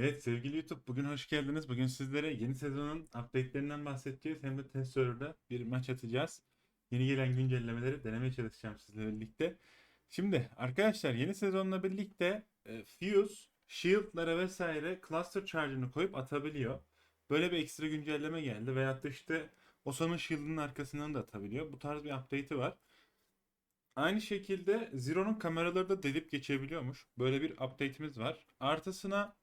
Evet sevgili YouTube bugün hoş geldiniz. Bugün sizlere yeni sezonun update'lerinden bahsedeceğiz. Hem de test server'da bir maç atacağız. Yeni gelen güncellemeleri denemeye çalışacağım sizlerle birlikte. Şimdi arkadaşlar yeni sezonla birlikte e, Fuse, Shield'lara vesaire Cluster Charge'ını koyup atabiliyor. Böyle bir ekstra güncelleme geldi. Veyahut da işte Osa'nın Shield'ının arkasından da atabiliyor. Bu tarz bir update'i var. Aynı şekilde Zero'nun kameraları da delip geçebiliyormuş. Böyle bir update'imiz var. Artısına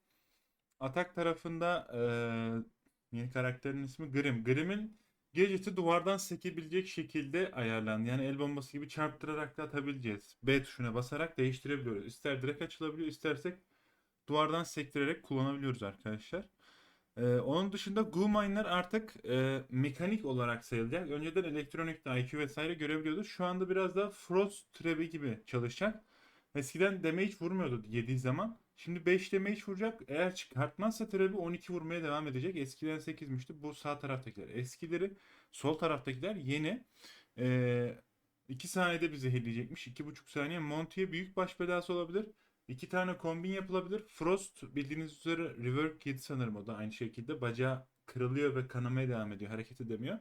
atak tarafında eee, yeni karakterin ismi Grim. Grim'in gadget'i duvardan sekebilecek şekilde ayarlandı. Yani el bombası gibi çarptırarak da atabileceğiz. B tuşuna basarak değiştirebiliyoruz. İster direkt açılabiliyor, istersek duvardan sektirerek kullanabiliyoruz arkadaşlar. Ee, onun dışında Goo Mine'lar artık e, mekanik olarak sayılacak. Önceden elektronikte IQ vesaire görebiliyordu. Şu anda biraz daha Frost Trap'i gibi çalışacak. Eskiden damage vurmuyordu yediği zaman. Şimdi 5 damage vuracak. Eğer çıkartmazsa Trap'i 12 vurmaya devam edecek. Eskiden 8'mişti. Bu sağ taraftakiler. Eskileri sol taraftakiler yeni. Ee, 2 saniyede bizi zehirleyecekmiş. 2,5 saniye. Monty'ye büyük baş belası olabilir. İki tane kombin yapılabilir. Frost bildiğiniz üzere rework yedi sanırım o da aynı şekilde. Bacağı kırılıyor ve kanamaya devam ediyor. Hareket edemiyor.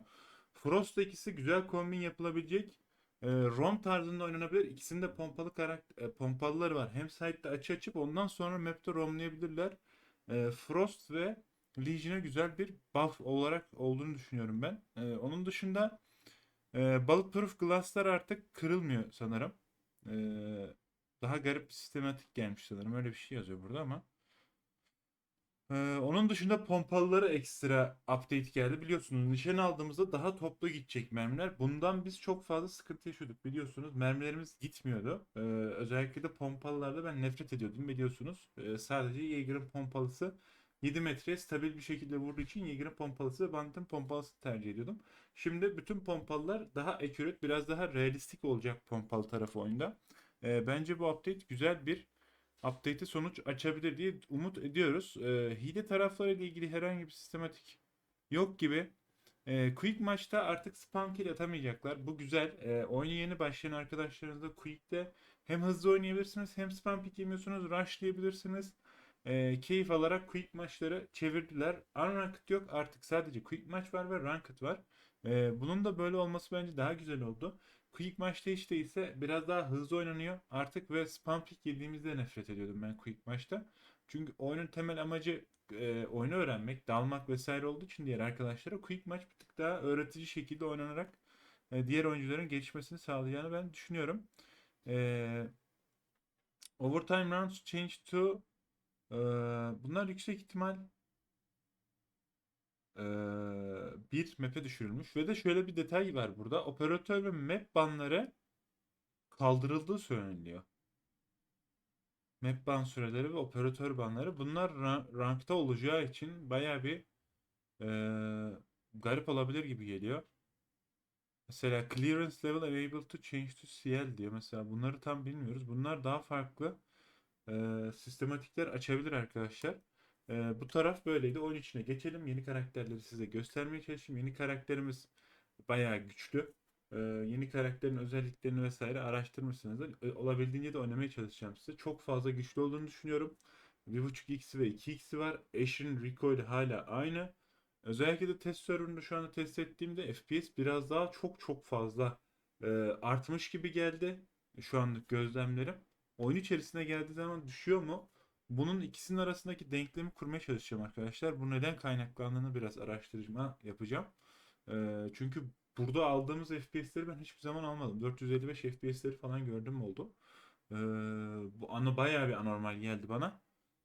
Frost'la ikisi güzel kombin yapılabilecek. E, Rom tarzında oynanabilir. İkisinde pompalı karakter, e, pompalıları var. Hem side'de açı açıp ondan sonra map'te romlayabilirler. E, Frost ve Legion'e güzel bir buff olarak olduğunu düşünüyorum ben. E, onun dışında e, Bulletproof Glass'lar artık kırılmıyor sanırım. E, daha garip bir sistematik gelmiş sanırım. Öyle bir şey yazıyor burada ama. Ee, onun dışında pompalıları ekstra update geldi. Biliyorsunuz nişan aldığımızda daha toplu gidecek mermiler. Bundan biz çok fazla sıkıntı yaşıyorduk biliyorsunuz. Mermilerimiz gitmiyordu. Ee, özellikle de pompalılarda ben nefret ediyordum biliyorsunuz. Ee, sadece Jaeger'ın pompalısı 7 metreye stabil bir şekilde vurduğu için Jaeger'ın pompalısı ve Bandit'in pompalısını tercih ediyordum. Şimdi bütün pompalılar daha accurate, biraz daha realistik olacak pompalı tarafı oyunda. Ee, bence bu update güzel bir update'e sonuç açabilir diye umut ediyoruz. Ee, hile tarafları ile ilgili herhangi bir sistematik yok gibi. Ee, quick maçta artık spam kill atamayacaklar. Bu güzel. Ee, oyuna yeni başlayan arkadaşlarınızla Quick'te hem hızlı oynayabilirsiniz hem spam pick yemiyorsunuz. Rushlayabilirsiniz. Ee, keyif alarak quick maçları çevirdiler. Unranked yok artık sadece quick maç var ve ranked var. Ee, bunun da böyle olması bence daha güzel oldu. Quick maçta hiç değilse biraz daha hızlı oynanıyor artık ve spam pick yediğimizde nefret ediyordum ben quick maçta. Çünkü oyunun temel amacı e, oyunu öğrenmek, dalmak vesaire olduğu için diğer arkadaşlara quick maç bir tık daha öğretici şekilde oynanarak e, diğer oyuncuların gelişmesini sağlayacağını ben düşünüyorum. E, overtime rounds change to e, bunlar yüksek ihtimal e, bir map'e düşürülmüş ve de şöyle bir detay var burada. Operatör ve map banları kaldırıldığı söyleniyor. Map ban süreleri ve operatör banları bunlar ra- rankta olacağı için baya bir e, garip olabilir gibi geliyor. Mesela clearance level available to change to CL diyor. Mesela bunları tam bilmiyoruz. Bunlar daha farklı e, sistematikler açabilir arkadaşlar. E, bu taraf böyleydi. Oyun içine geçelim. Yeni karakterleri size göstermeye çalışayım. Yeni karakterimiz bayağı güçlü. E, yeni karakterin özelliklerini vesaire araştırmışsınızdır. E, olabildiğince de oynamaya çalışacağım size. Çok fazla güçlü olduğunu düşünüyorum. 1.5x'i ve 2x'i var. Ashe'in recoil hala aynı. Özellikle de test serverında şu anda test ettiğimde FPS biraz daha çok çok fazla e, artmış gibi geldi. Şu anlık gözlemlerim. Oyun içerisine geldiği zaman düşüyor mu? Bunun ikisinin arasındaki denklemi kurmaya çalışacağım arkadaşlar. Bu neden kaynaklandığını biraz araştırma yapacağım. Ee, çünkü burada aldığımız FPS'leri ben hiçbir zaman almadım. 455 FPS'leri falan gördüm oldu. Ee, bu ana bayağı bir anormal geldi bana.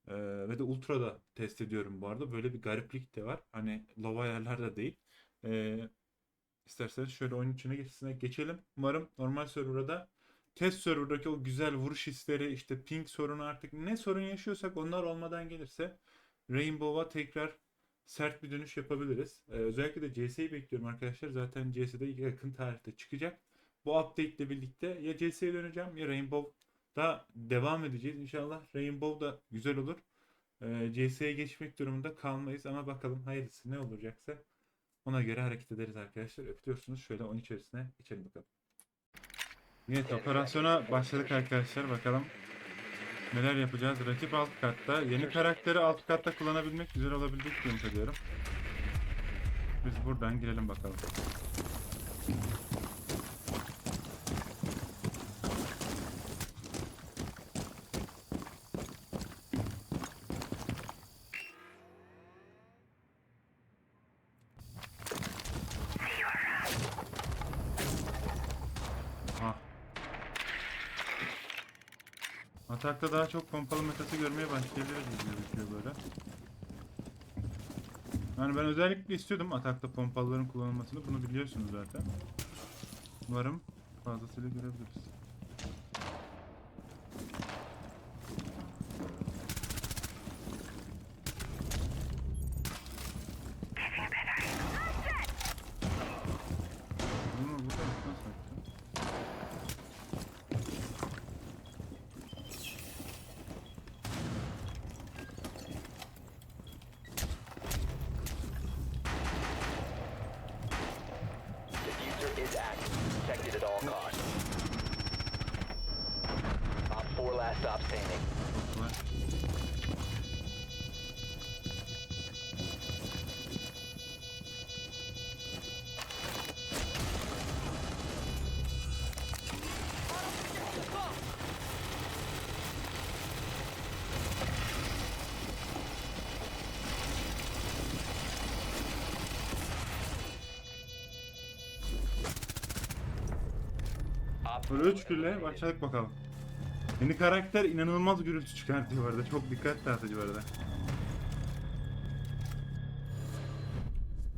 Ee, ve de Ultra'da test ediyorum bu arada. Böyle bir gariplik de var. Hani low ayarlarda değil. Ee, isterseniz şöyle oyun içine geçelim. Umarım normal serverda test serverdaki o güzel vuruş hisleri işte ping sorunu artık ne sorun yaşıyorsak onlar olmadan gelirse Rainbow'a tekrar sert bir dönüş yapabiliriz. Ee, özellikle de CS'yi bekliyorum arkadaşlar. Zaten CS'de yakın tarihte çıkacak. Bu update ile birlikte ya CS'ye döneceğim ya Rainbow'da devam edeceğiz. İnşallah Rainbow da güzel olur. Ee, CS'ye geçmek durumunda kalmayız ama bakalım hayırlısı ne olacaksa ona göre hareket ederiz arkadaşlar. Öpüyorsunuz. Şöyle onun içerisine geçelim bakalım. Evet operasyona başladık arkadaşlar bakalım. Neler yapacağız? Rakip alt katta. Yeni karakteri alt katta kullanabilmek güzel olabilecek diye ediyorum. Biz buradan girelim bakalım. Ah. Atakta daha çok pompalı metası görmeye başlayabiliriz gibi gözüküyor böyle. Yani ben özellikle istiyordum atakta pompalıların kullanılmasını. Bunu biliyorsunuz zaten. Umarım fazlasıyla görebiliriz. Böyle üç gülle başladık bakalım. Yeni karakter inanılmaz gürültü çıkartıyor bu arada. Çok dikkat dağıtıcı bu arada.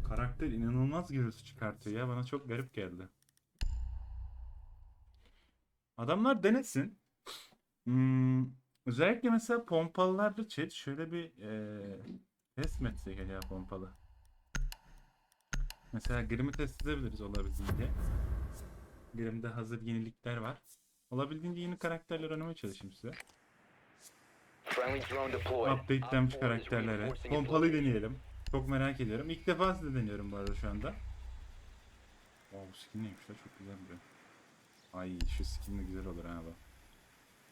Karakter inanılmaz gürültü çıkartıyor ya. Bana çok garip geldi. Adamlar denesin. Hmm, özellikle mesela pompalılarda chat şöyle bir eee test mi etsek acaba pompalı? Mesela Grim'i test edebiliriz olabildiğince. Grim'de hazır yenilikler var. Olabildiğince yeni karakterler oynamaya çalışayım size. Update'lenmiş Op 4 is karakterlere. location. deneyelim. Çok merak ediyorum. İlk defa size deniyorum bu arada şu anda. Wow, bu skin neymiş la çok güzel duruyor. Ay şu skin de güzel olur ha bu.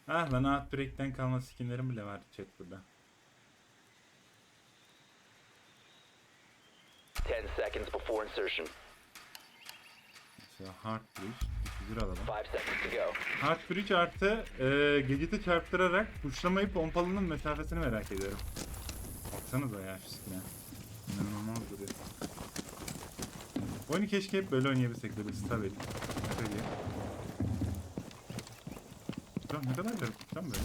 Ah lan Outbreak'ten kalma skinlerim bile var chat burada. 10 seconds before insertion. Mesela Heart Bridge. 200 alalım. 5 seconds to go. Heart Bridge artı e, Gadget'ı çarptırarak puşlamayı pompalının mesafesini merak ediyorum. Baksanıza ya şu skin'e. İnanılmaz duruyor. Oyunu keşke hep böyle oynayabilsek böyle stabil. Stabil. Lan ne kadar garip lan. Böyle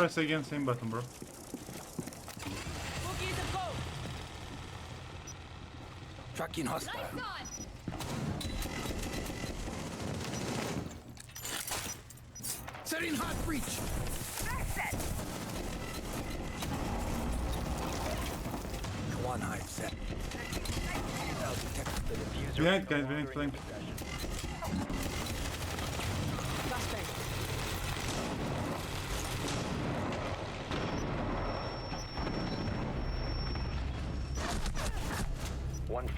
press again same button, bro. Tracking hostile. Setting hot breach. Access. One hive set. Night, guys. We need to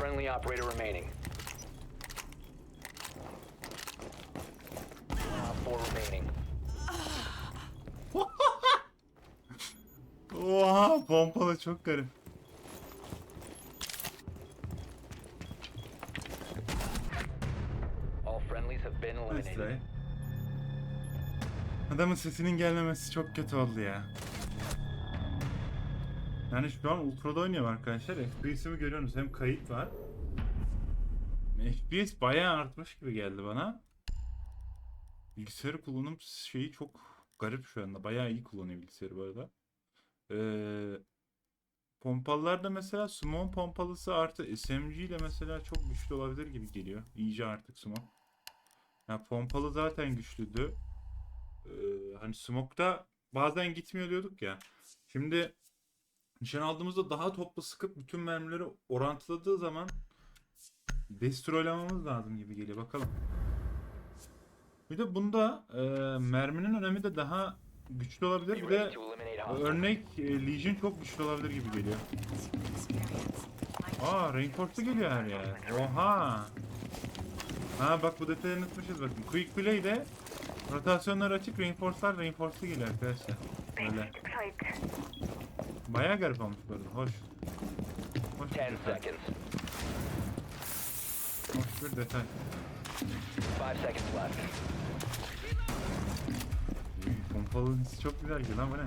friendly operator remaining. Op 4 remaining. Oha pompalı çok garip. All friendlies have been eliminated. Adamın sesinin gelmemesi çok kötü oldu ya. Yani şu an Ultra'da oynuyorum arkadaşlar. FPS'imi görüyorsunuz. Hem kayıt var. FPS bayağı artmış gibi geldi bana. Bilgisayarı kullanım şeyi çok garip şu anda. Bayağı iyi kullanıyor bilgisayarı bu arada. Ee, pompalılar da mesela Summon pompalısı artı SMG ile mesela çok güçlü olabilir gibi geliyor. İyice artık Summon. Ya pompalı zaten güçlüydü. Ee, hani Smoke'da bazen gitmiyor diyorduk ya. Şimdi nişan aldığımızda daha toplu sıkıp bütün mermileri orantıladığı zaman destroylamamız lazım gibi geliyor. Bakalım. Bir de bunda e, merminin önemi de daha güçlü olabilir. Bir de örnek e, Legion çok güçlü olabilir gibi geliyor. Aa Reinforce'da geliyor her yer. Oha. Ha bak bu detayı unutmuşuz bakın. Quick Play'de rotasyonlar açık, Reinforce'lar Reinforce'da geliyor arkadaşlar. Böyle. Bayağı garip olmuş bu arada. Hoş. Hoş bir 10 detay. seconds. Hoş bir detay. 5 seconds left. Uy, Pompalı çok güzel gidiyor lan bu ne?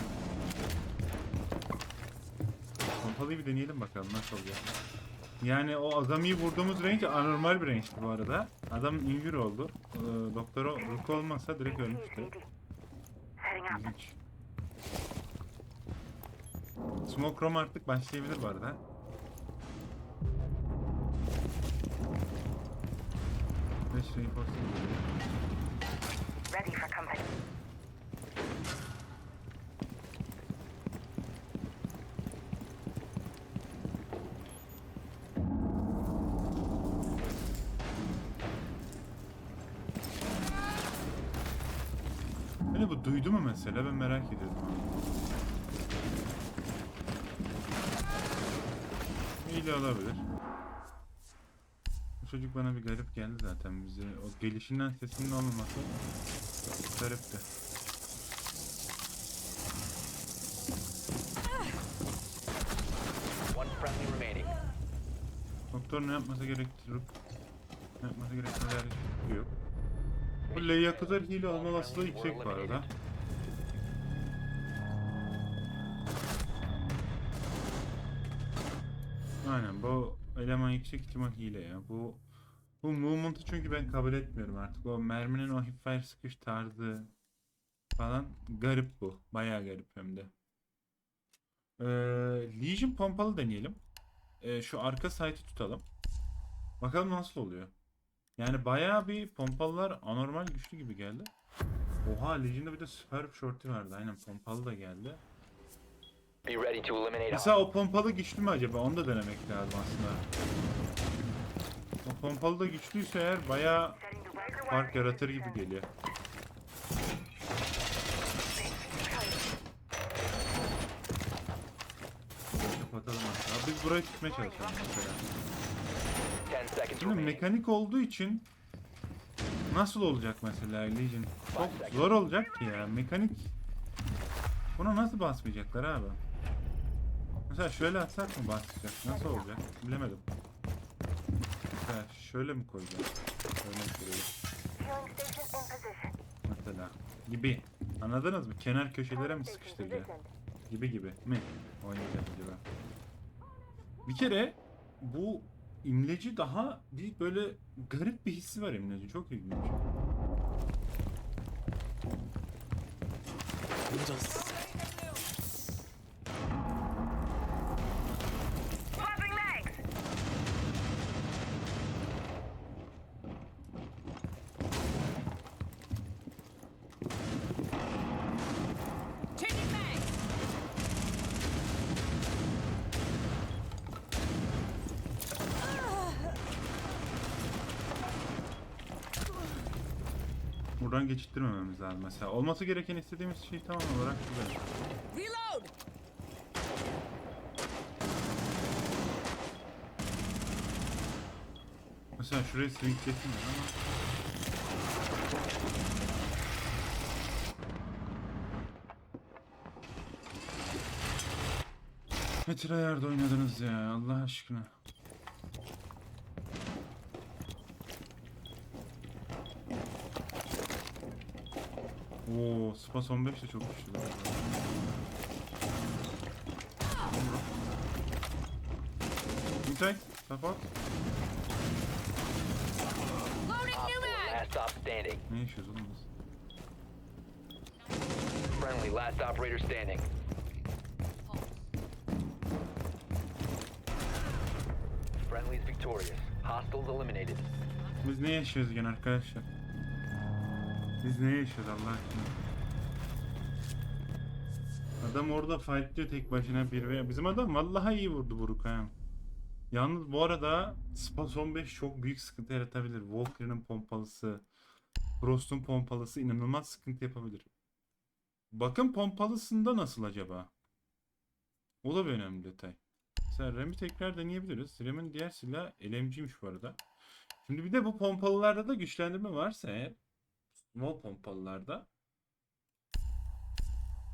Pompalıyı bir deneyelim bakalım nasıl oluyor. Yani o adamı vurduğumuz range anormal bir range'ti bu arada. Adam injure oldu. Ee, doktora Rook olmasa direkt ölmüştü. İlginç. Smoke Room artık başlayabilir bu arada. Beş reinforce geliyor. Ready for company. Hani bu duydu mu mesela ben merak ediyorum. İyi de olabilir. Bu çocuk bana bir garip geldi zaten bize. O gelişinden sesinin olmaması garipti. Doktor ne yapması gerektirir? Ne yapması fikri yok. Bu Leia kadar hile olma olasılığı yüksek bu arada. Eleman yüksek ihtimal hile ya. Bu bu movement'ı çünkü ben kabul etmiyorum artık. O merminin o hipfire sıkış tarzı falan garip bu. Bayağı garip hem de. Ee, Legion pompalı deneyelim. Ee, şu arka site'ı tutalım. Bakalım nasıl oluyor. Yani bayağı bir pompalılar anormal güçlü gibi geldi. Oha Legion'da bir de Superb Shorty vardı. Aynen pompalı da geldi. Be ready to eliminate Mesela o pompalı güçlü mü acaba? Onu da denemek lazım aslında. O pompalı da güçlüyse eğer bayağı fark yaratır gibi geliyor. Kapatalım hatta. Biz burayı tutmaya çalışalım mesela. 10 seconds Şimdi mekanik olduğu için nasıl olacak mesela Legion? Çok zor olacak ki ya. Mekanik buna nasıl basmayacaklar abi? Mesela şöyle atsak mı basacak? Nasıl olacak? Bilemedim. Mesela şöyle mi station in position. Mesela gibi. Anladınız mı? Kenar köşelere mi positioned. gibi gibi mi oynayacak acaba? Bir kere bu imleci daha bir böyle garip bir hissi var imleci. Çok ilginç. Swapping Buradan geçittirmememiz lazım mesela. Olması gereken istediğimiz şey tam olarak güzel. Reload. Mesela şuraya swing çekmiyor ama Ne tryhard oynadınız ya Allah aşkına. Oo, Spas 15 de çok güçlü. bu arada. Inside, support. Loading new Op four, mag. last stop standing. Ne yaşıyoruz oğlum biz? Friendly, last operator standing. Friendly's victorious. Hostiles eliminated. Biz ne yaşıyoruz gene arkadaşlar? Biz ne yaşıyoruz Allah aşkına? Adam orada fightlıyor tek başına bir ve bizim adam vallahi iyi vurdu Buruk ha. Yalnız bu arada Spas 15 çok büyük sıkıntı yaratabilir. Walker'ın pompalısı, Frost'un pompalısı inanılmaz sıkıntı yapabilir. Bakın pompalısında nasıl acaba? O da bir önemli detay. Mesela Rem'i tekrar deneyebiliriz. Rem'in diğer silahı LMG'ymiş bu arada. Şimdi bir de bu pompalılarda da güçlendirme varsa eğer small pompalılarda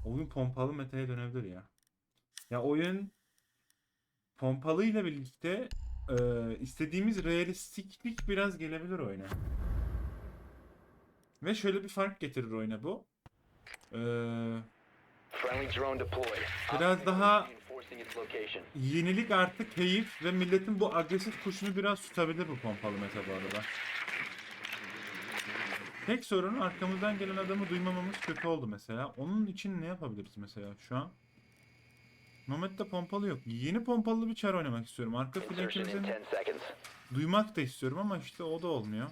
oyun pompalı metaya dönebilir ya. Ya oyun pompalı ile birlikte e, istediğimiz realistiklik biraz gelebilir oyuna. Ve şöyle bir fark getirir oyuna bu. E, deployed. Biraz daha- yenilik artı keyif ve milletin bu agresif kuşunu biraz tutabilir bu pompalı meta bu arada. Tek sorun arkamızdan gelen adamı duymamamız kötü oldu mesela. Onun için ne yapabiliriz mesela şu an? Nomad'da pompalı yok. Yeni pompalı bir çar oynamak istiyorum. Arka flankimizin 10 seconds. duymak da istiyorum ama işte o da olmuyor.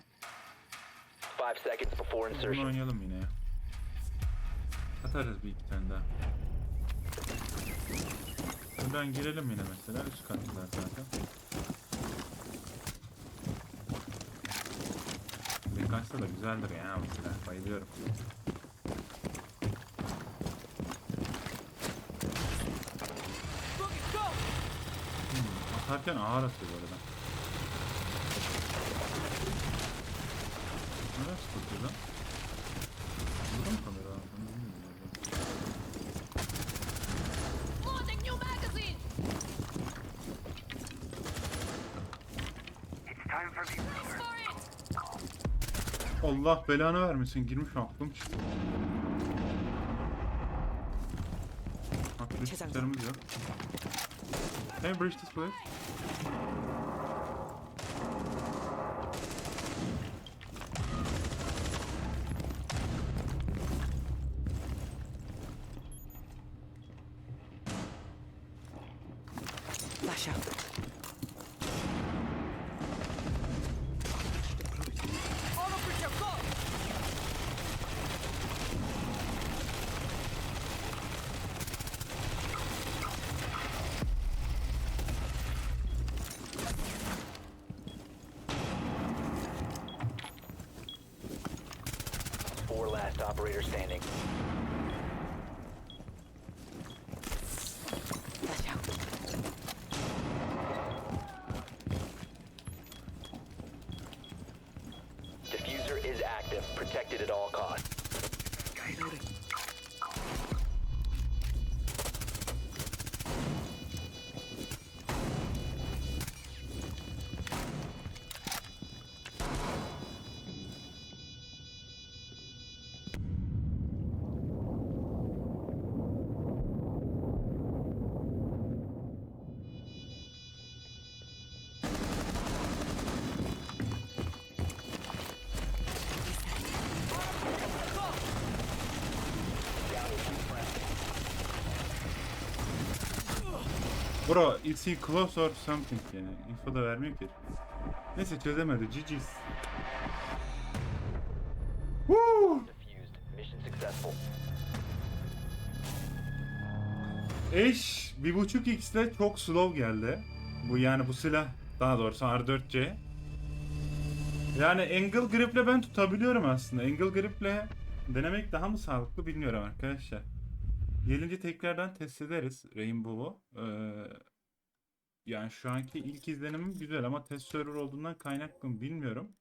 5 seconds before Bunu oynayalım yine ya. Atarız bir iki tane daha. Buradan girelim yine mesela. Üst kattılar zaten. Birkaçta da güzeldir ya bu silah. Bayılıyorum. Hmm, atarken ağır atıyor bu arada. Nereye sıkılıyor lan? Burada mı kamera? Ben bilmiyorum. Loading new magazine. For it. Allah belanı vermesin. Girmiş aklım çıktı. Aktivistlerimiz yok. Hey bridge this place. Operator standing. Bro, is he close or something yani. Info da vermiyor ki. Neyse çözemedi. GG's. Woo! Eş 1.5x'de çok slow geldi. Bu yani bu silah daha doğrusu R4C. Yani angle grip'le ben tutabiliyorum aslında. Angle grip'le denemek daha mı sağlıklı bilmiyorum arkadaşlar. Gelince tekrardan test ederiz Rainbow'u. Ee, yani şu anki ilk izlenimim güzel ama test server olduğundan kaynaklı mı bilmiyorum.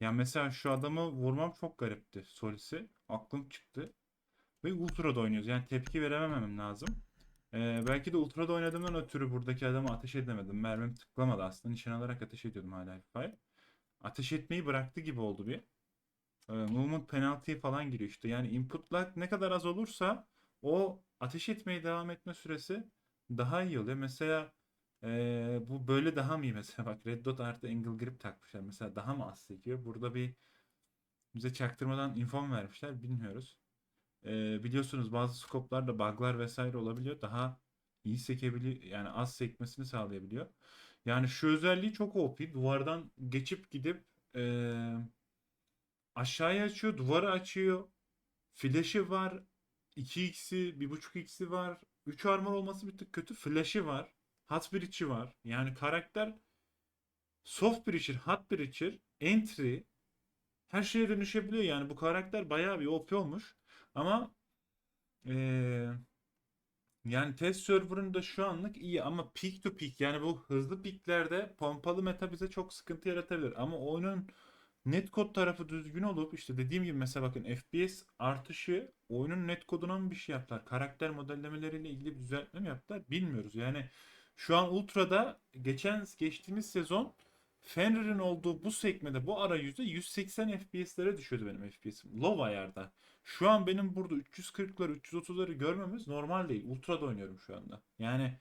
Yani mesela şu adamı vurmam çok garipti. Solis'i. Aklım çıktı. Ve Ultra'da oynuyoruz. Yani tepki verememem lazım. Ee, belki de Ultra'da oynadığımdan ötürü buradaki adamı ateş edemedim. Mermim tıklamadı aslında. Nişan alarak ateş ediyordum hala Fire. Ateş etmeyi bıraktı gibi oldu bir. Ee, movement penalty falan giriyor işte. Yani input lag ne kadar az olursa o ateş etmeye devam etme süresi daha iyi oluyor. Mesela ee, bu böyle daha mı iyi mesela bak Red Dot artı Angle Grip takmışlar. Mesela daha mı az sekiyor? Burada bir bize çaktırmadan info vermişler bilmiyoruz. Ee, biliyorsunuz bazı skoplarda bug'lar vesaire olabiliyor. Daha iyi sekebiliyor yani az sekmesini sağlayabiliyor. Yani şu özelliği çok OP. Duvardan geçip gidip ee, aşağıya açıyor, duvarı açıyor. Flash'ı var. 2x'i, 1.5x'i var. 3 armor olması bir tık kötü. Flash'ı var. Hot Breach'i var. Yani karakter Soft Breacher, Hot Breacher, Entry her şeye dönüşebiliyor. Yani bu karakter bayağı bir OP olmuş. Ama eee, yani test serverında şu anlık iyi ama peak to peak yani bu hızlı peaklerde pompalı meta bize çok sıkıntı yaratabilir. Ama oyunun netcode tarafı düzgün olup işte dediğim gibi mesela bakın FPS artışı oyunun netcode'una mı bir şey yaptılar? Karakter modellemeleriyle ilgili bir düzeltme mi yaptılar? Bilmiyoruz. Yani şu an Ultra'da geçen geçtiğimiz sezon Fenrir'in olduğu bu sekmede bu arayüzde 180 FPS'lere düşüyordu benim FPS'im. Low ayarda. Şu an benim burada 340'ları 330'ları görmemiz normal değil. Ultra'da oynuyorum şu anda. Yani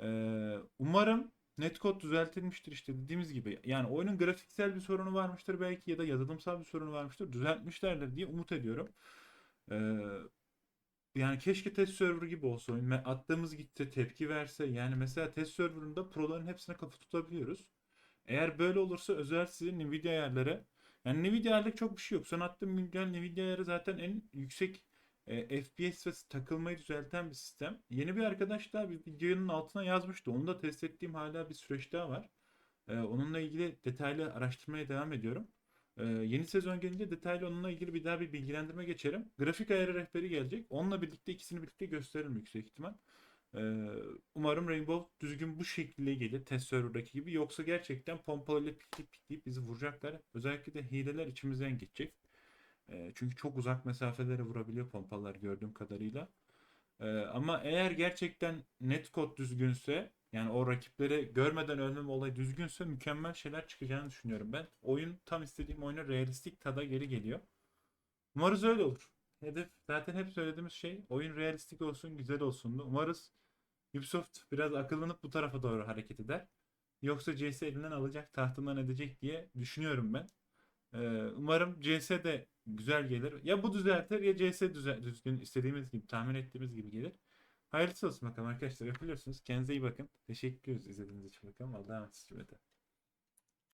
eee, umarım netcode düzeltilmiştir işte dediğimiz gibi. Yani oyunun grafiksel bir sorunu varmıştır belki ya da yazılımsal bir sorunu varmıştır. Düzeltmişlerdir diye umut ediyorum. Eee, yani keşke test server gibi olsa oyun. Attığımız gitti tepki verse. Yani mesela test serverında proların hepsine kafa tutabiliyoruz. Eğer böyle olursa özel sizin Nvidia ayarları yani Nvidia ayarlık çok bir şey yok. Son attığım güncel Nvidia ayarı zaten en yüksek e, FPS ve takılmayı düzelten bir sistem. Yeni bir arkadaş daha bir videonun altına yazmıştı. Onu da test ettiğim hala bir süreç daha var. E, onunla ilgili detaylı araştırmaya devam ediyorum. E, yeni sezon gelince detaylı onunla ilgili bir daha bir bilgilendirme geçerim. Grafik ayarı rehberi gelecek. Onunla birlikte ikisini birlikte gösteririm yüksek ihtimal. Ee, umarım Rainbow düzgün bu şekilde gelir test server'daki gibi. Yoksa gerçekten pompalıyla pikleyip pikleyip bizi vuracaklar. Özellikle de hileler içimizden geçecek. Ee, çünkü çok uzak mesafelere vurabiliyor pompalar gördüğüm kadarıyla. Ee, ama eğer gerçekten netcode düzgünse yani o rakipleri görmeden ölmem olayı düzgünse mükemmel şeyler çıkacağını düşünüyorum ben. Oyun tam istediğim oyuna realistik tada geri geliyor. Umarız öyle olur. Hedef zaten hep söylediğimiz şey oyun realistik olsun, güzel olsun. Umarız Ubisoft biraz akıllanıp bu tarafa doğru hareket eder. Yoksa CS elinden alacak, tahtından edecek diye düşünüyorum ben. Ee, umarım CS de güzel gelir. Ya bu düzeltir ya CS düzgün istediğimiz gibi, tahmin ettiğimiz gibi gelir. Hayırlısı olsun bakalım arkadaşlar. Yapıyorsunuz. Kendinize iyi bakın. Teşekkür ederiz izlediğiniz için bakalım. Allah'a emanet olun.